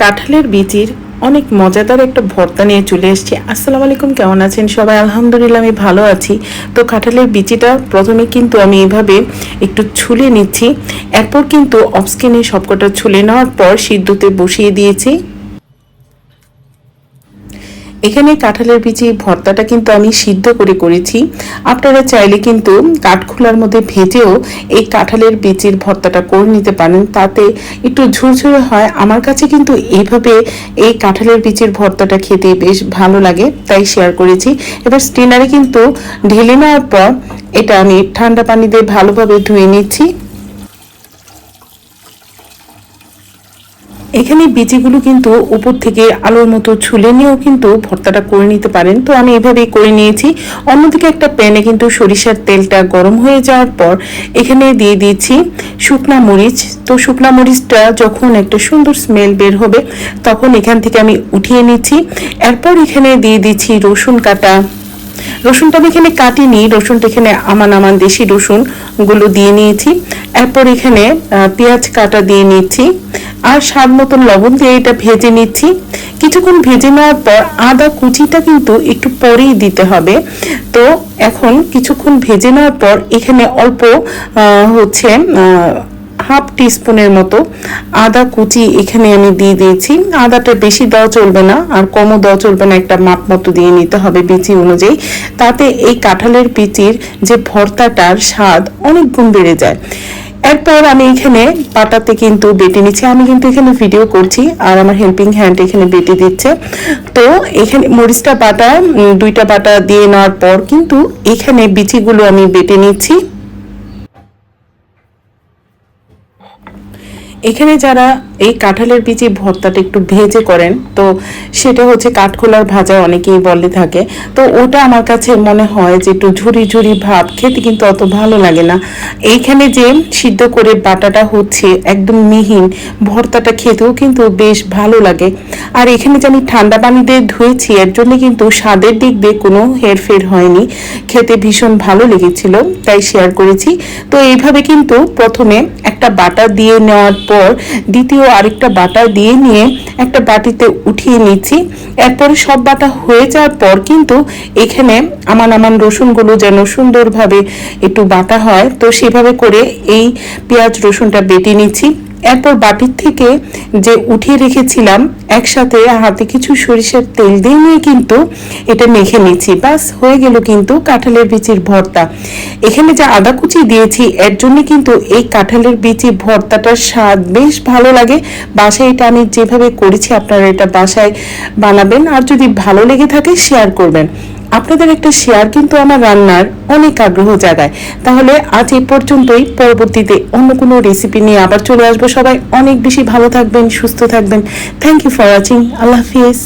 কাঁঠালের বিচির অনেক মজাদার একটা ভর্তা নিয়ে চলে এসেছি। আসসালামু আলাইকুম, কেমন আছেন সবাই? আলহামদুলিল্লাহ, আমি ভালো আছি। তো কাঁঠালের বিচিটা প্রথমে কিন্তু আমি এভাবে একটু ছুলে নিচ্ছি। এরপর কিন্তু অফস্কিনে সবকটা ছুলে নেওয়ার পর সিদ্ধতে বসিয়ে দিয়েছি। এখানে কাঁঠালের বিচি ভর্তাটা কিন্তু আমি সিদ্ধ করে করেছি। আপনারা চাইলে কিন্তু কাঠখোলার মধ্যে ভেজেও এই কাঁঠালের বিচির ভর্তাটা করে নিতে পারেন। তাতে একটু ঝুরঝুরে হয়। আমার কাছে কিন্তু এইভাবে এই কাঁঠালের বিচির ভর্তাটা খেতে বেশ ভালো লাগে, তাই শেয়ার করেছি। এবার স্টিনারে কিন্তু ঢেলে নেওয়ার পর এটা আমি ঠান্ডা পানি দিয়ে ভালোভাবে ধুয়ে নিচ্ছি। এখানে বিচিগুলো কিন্তু উপর থেকে আলোর মতো ছুলে নিয়েও কিন্তু ভর্তাটা করে নিতে পারেন। তো আমি এভাবেই করে নিয়েছি। অন্যদিকে একটা প্যানে কিন্তু সরিষার তেলটা গরম হয়ে যাওয়ার পর এখানে দিয়ে দিয়েছি শুকনা মরিচ। তো শুকনা মরিচটা যখন একটা সুন্দর স্মেল বের হবে, তখন এখান থেকে আমি উঠিয়ে নিচ্ছি। এরপর এখানে দিয়ে দিচ্ছি রসুন কাটা। রসুনটা আমি এখানে কাটিনি, রসুনটা এখানে আমান আমান দেশি রসুনগুলো দিয়ে নিয়েছি। এরপর এখানে পেঁয়াজ কাটা দিয়ে নিচ্ছি। আর স্বাদ মতন লবণ দিয়ে এটা ভেজে নিচ্ছি। কিছুক্ষণ ভেজে নেওয়ার পর আদা কুচিটা কিন্তু একটু পরেই দিতে হবে। তো এখন কিছুক্ষণ ভেজে নেওয়ার পর এখানে অল্প হচ্ছে হাফ টিস্পুনের মতো আদা কুচি এখানে আমি দিয়ে দিয়েছি। আদাটা বেশি দেওয়া চলবে না, আর কমও দেওয়া চলবে না, একটা মাপ মতো দিয়ে নিতে হবে বিচি অনুযায়ী। তাতে এই কাঁঠালের বিচির যে ভর্তাটার স্বাদ অনেক গুণ বেড়ে যায়। এরপর আমি এখানে পাটাতে কিন্তু বেটে নিচ্ছি। আমি কিন্তু এখানে ভিডিও করছি আর আমার হেল্পিং হ্যান্ড এখানে বেটে দিচ্ছে। তো এখানে মরিচটা বাটা দুইটা বাটা দিয়ে নেওয়ার পর কিন্তু এখানে বিচিগুলো আমি বেটে নিচ্ছি। এখানে যারা এই কাঁঠালের বিচি ভর্তাটা একটু ভেজে করেন। তো সেটা হচ্ছে কাঠখোলার ভাজা অনেকেই বলে থাকে। তো ওটা আমার কাছে মনে হয় যে একটু ঝুরি ঝুরি ভাব, খেতে কিন্তু অত ভালো লাগে না। এইখানে যে সিদ্ধ করে বাটাটা হচ্ছে একদম মিহিন, ভর্তাটা খেতেও কিন্তু বেশ ভালো লাগে। আর এখানে যে আমি ঠান্ডা পানি দিয়ে ধুয়েছি, এর জন্য কিন্তু স্বাদের দিক দিয়ে কোনো হেরফের হয়নি। খেতে ভীষণ ভালো লেগেছিল, তাই শেয়ার করেছি। তো এইভাবে কিন্তু প্রথমে একটা বাটা দিয়ে নেওয়ার পর, দ্বিতীয় আরেকটা বাটা দিয়ে নিয়ে একটা বাটিতে উঠিয়ে নিচ্ছি। এরপরে সব বাটা হয়ে যাওয়ার পর কিন্তু এখানে আমান আমান রসুনগুলো যেন সুন্দরভাবে একটু বাটা হয়, তো সেভাবে করে এই পেঁয়াজ রসুনটা বেটে নিচ্ছি। এরপর বাটির থেকে যে উঠিয়ে রেখেছিলাম, একসাথে হাতে কিছু সরিষার তেল দিয়ে নিয়ে কিন্তু এটা মেখে নিচ্ছি। বাস, হয়ে গেল কিন্তু কাঁঠালের বিচির ভর্তা। এখানে যে আদা কুচি দিয়েছি, এর জন্য কিন্তু এই কাঁঠালের বিচি ভর্তাটার স্বাদ বেশ ভালো লাগে। বাসায় এটা আমি যেভাবে করেছি, আপনারা এটা বাসায় বানাবেন। আর যদি ভালো লেগে থাকে শেয়ার করবেন। আপনাদের একটা শেয়ার কিন্তু আমার রান্নার অনেক আগ্রহ জাগায়। তাহলে আজ এই পর্যন্তই, পরবর্তীতে অন্য কোনো রেসিপি নিয়ে আবার চলে আসব সবাই। অনেক বেশি ভালো থাকবেন, সুস্থ থাকবেন। থ্যাংক ইউ ফর ওয়াচিং আল্লাহ হাফিজ।